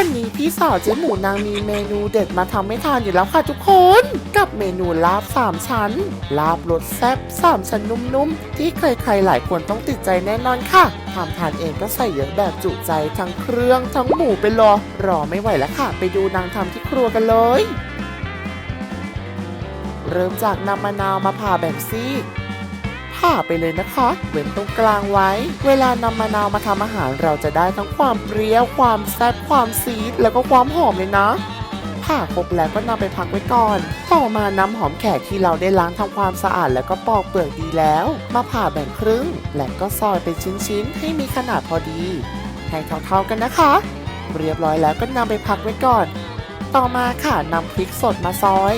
วันนี้พี่สาวเจ๊หมูนางมีเมนูเด็ดมาทำให้ทานอยู่แล้วค่ะทุกคน กับเมนูลาบสามชั้น ลาบรสแซ่บสามชั้นนุ่มๆ ที่ใครๆหลายคนต้องติดใจแน่นอนค่ะทำทานเองก็ใส่เยอะแบบจุใจทั้งเครื่องทั้งหมูไปรอ รอไม่ไหวแล้วค่ะ ไปดูนางทำที่ครัวกันเลย เริ่มจากนำมะนาวมาผ่าแบ่งซีก ผ่าไปเลยนะคะ เว้นตรงกลางไว้ เวลานำมะนาวมาทำอาหารเราจะได้ทั้งความเปรี้ยว ความแซ่บความซีด แล้วก็ความหอมเลยนะผ่าครบแล้วก็นำไปพักไว้ก่อน ต่อมานำหอมแขกที่เราได้ล้างทำความสะอาดแล้วก็ปอกเปลือกดีแล้ว มาผ่าแบ่งครึ่ง และก็ซอยเป็นชิ้นๆ ให้มีขนาดพอดี ให้เท่าๆกันนะคะ เรียบร้อยแล้วก็นำไปพักไว้ก่อน ต่อมาค่ะนำพริกสดมาซอย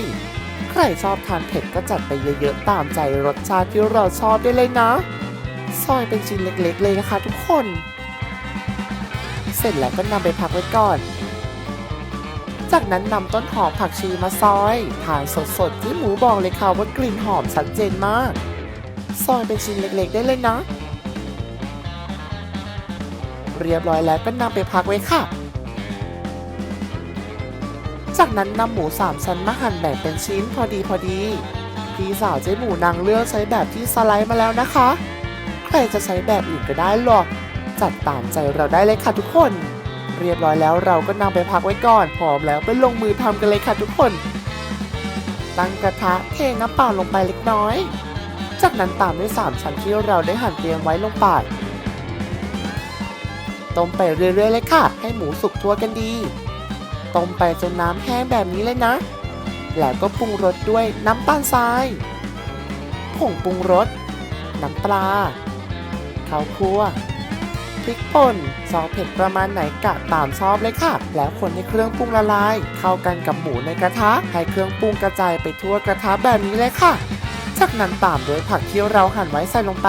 ใครชอบทานเผ็ดก็จัดไปเยอะๆ ตามใจรสชาติที่เราชอบได้เลยนะ ซอยเป็นชิ้นเล็กๆเลยนะคะทุกคน เสร็จแล้วก็นำไปพักไว้ก่อน จากนั้นนำต้นหอมผักชีมาซอยทานสดๆที่หมูบอกเลยค่ะว่ากลิ่นหอมชัดเจนมาก ซอยเป็นชิ้นเล็กๆได้เลยนะ เรียบร้อยแล้วก็นำไปพักไว้ค่ะ จากนั้นนำหมูสามชั้นมาหั่นแบ่งเป็นชิ้นพอดีพอดี พี่สาวเจ๊หมูนางเลือกใช้แบบที่สไลด์มาแล้วนะคะ ใครจะใช้แบบอื่นก็ได้หรอก จัดตามใจเราได้เลยค่ะทุกคน เรียบร้อยแล้วเราก็นำไปพักไว้ก่อน พร้อมแล้วไปลงมือทำกันเลยค่ะทุกคน ตั้งกระทะเทน้ำเปล่าลงไปเล็กน้อย จากนั้นตามด้วยสามชั้นที่เราได้หั่นเตรียมไว้ลงไปต้มไปเรื่อยๆเลยค่ะ ให้หมูสุกทั่วกันดี ต้มไปจนน้ำแห้งแบบนี้เลยนะ แล้วก็ปรุงรสด้วยน้ำตาลทราย ผงปรุงรส น้ำปลา ข้าวคั่ว พริกป่น ซอสเผ็ดประมาณไหนกะตามชอบเลยค่ะ แล้วคนให้เครื่องปรุงละลาย เข้ากันกับหมูในกระทะ ให้เครื่องปรุงกระจายไปทั่วกระทะแบบนี้เลยค่ะ จากนั้นตามด้วยผักที่เราหั่นไว้ใส่ลงไป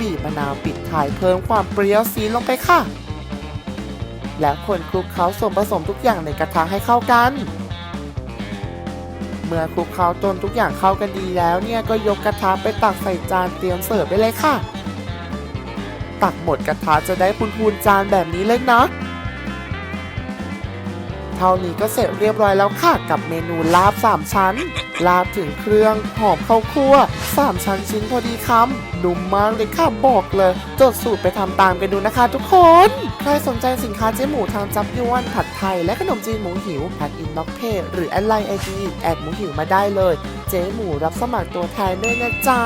บีบมะนาวปิดท้ายเพิ่มความเปรี้ยวซีลงไปค่ะ แล้วคนคลุกเคล้าส่วนผสมทุกอย่างในกระทะให้เข้ากัน เมื่อคลุกเคล้าจนทุกอย่างเข้ากันดีแล้วเนี่ยก็ยกกระทะไปตักใส่จานเตรียมเสิร์ฟได้เลยค่ะ ตักหมดกระทะจะได้พูนๆจานแบบนี้เลยนะ เท่านี้ก็เสร็จเรียบร้อยแล้วค่ะ กับเมนูลาบ 3 ชั้น ลาบถึงเครื่องหอมข้าวคั่ว 3 ชั้นชิ้นพอดีคำนุ่มมากเลยค่ะบอกเลย จดสูตรไปทำตามกันดูนะคะทุกคน ใครสนใจสินค้าเจ๊หมูทางจับยวน ผัดไทย และขนมจีนหมูหิวทักอินบ็อกเพจหรือแอดไลน์ไอดีแอดหมูหิวมาได้เลย เจ๊หมูรับสมัครตัวแทนด้วยนะจ๊ะ